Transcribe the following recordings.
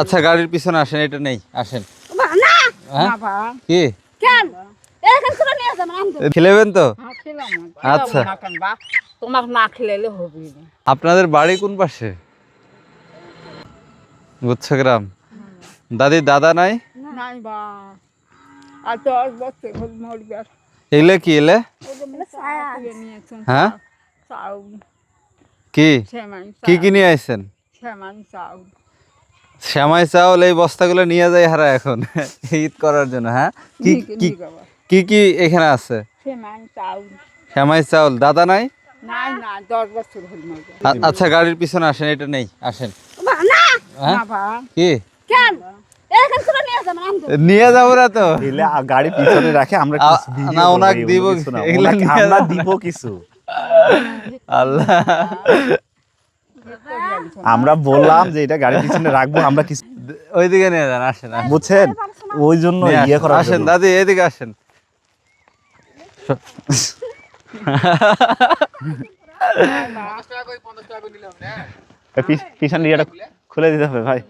আচ্ছা গাড়ির পিছনে আসেন এটা নেই আসেন। হ্যাঁ? কি? খেলেবেন তো? হ্যাঁ আচ্ছা। তোমাকে না খেলাইলে হবে আপনাদের বাড়ি কোন পাশে? গুচ্ছগ্রাম। দাদি দাদা নাই? এলে কি এলে? হ্যাঁ? কি? কি নিয়ে আইছেন? শ্যামাই চাউল এই বস্তাগুলো নিয়ে যায় হারা এখন ঈদ করার জন্য হ্যাঁ? কি কি কি কি এখানে আছে? শ্যামাই চাউল। দাদা নাই? আচ্ছা গাড়ির পিছনে আসেন এটা নেই আসেন। হ্যাঁ? কি? নিয়ে যাবেন আমি তো- নিয়ে যাব না তো? গাড়ি পিছনে রাখে আমরা না, ওনাকে দিব কিছু না। নিয়ে আমরা দিব কিছু। আল্লাহ। আমরা বললাম যে এটা গাড়ির পিছনে রাখব আমরা কিছু ওইদিকে নিয়ে যান আসেন। বুঝছেন? ওই জন্য ইয়ে। করার আসেন দাদি এদিকে আসেন। ইয়েটা খুলে দিতে হবে ভাই।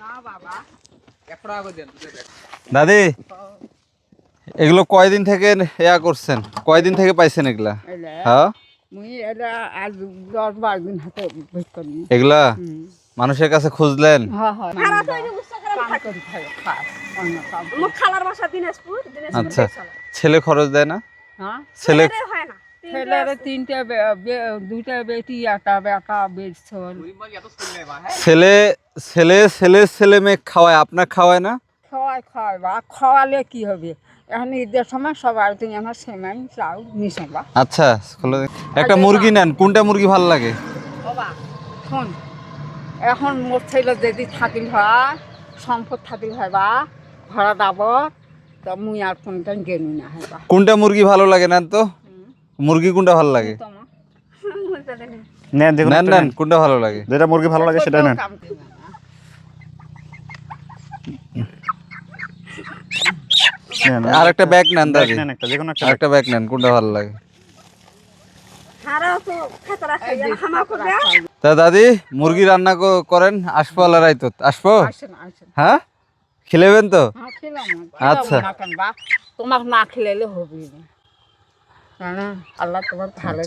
দাদি এগুলো কয়দিন থেকে ইয়া করছেন? কয়দিন থেকে পাইছেন এগুলা হ্যাঁ? মুই এটা আজ দশ বারো দিন হাতে বই করি এগুলা? মানুষের কাছে খুঁজলেন? দিনাজপুর আচ্ছা। ছেলে খরচ দেয় না? হ্যাঁ। ছেলে ছেলে ছেলে ছেলে ছেলে মেয়ে খাওয়ায় আপনার খাওয়ায় না? খাওয়ায় বা খাওয়ালে কি হবে? এখন ঈদের সময় সবার তুমি আমার সেমাই চাউ মিশাবা। আচ্ছা একটা মুরগি নেন কোনটা মুরগি ভালো লাগে? বাবা শোন এখন মোর ছেলে যদি থাকিল হয় সম্পদ থাকিল হয় বা ভাড়া দাব তা মুই আর কোনটা গেলু না হয় কোনটা মুরগি ভালো লাগে নেন তো? মুরগি কোনটা ভালো লাগে। নেন দেখুন নেন নেন। কোনটা ভালো লাগে? যেটা মুরগি ভালো লাগে সেটা নেন। না। নেন আর একটা ব্যাগ নেন দাদি। নেন একটা যে কোনো একটা ব্যাগ নেন কোনটা ভালো লাগে? তো। তা দাদি মুরগি রান্না করেন আসব আল্লাহ রাইতো। আসব? আসেন আসেন। হ্যাঁ? খেলেবেন তো? হ্যাঁ আচ্ছা। খেলাম না হবে আল্লাহ তোমার ভালো।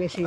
বেশি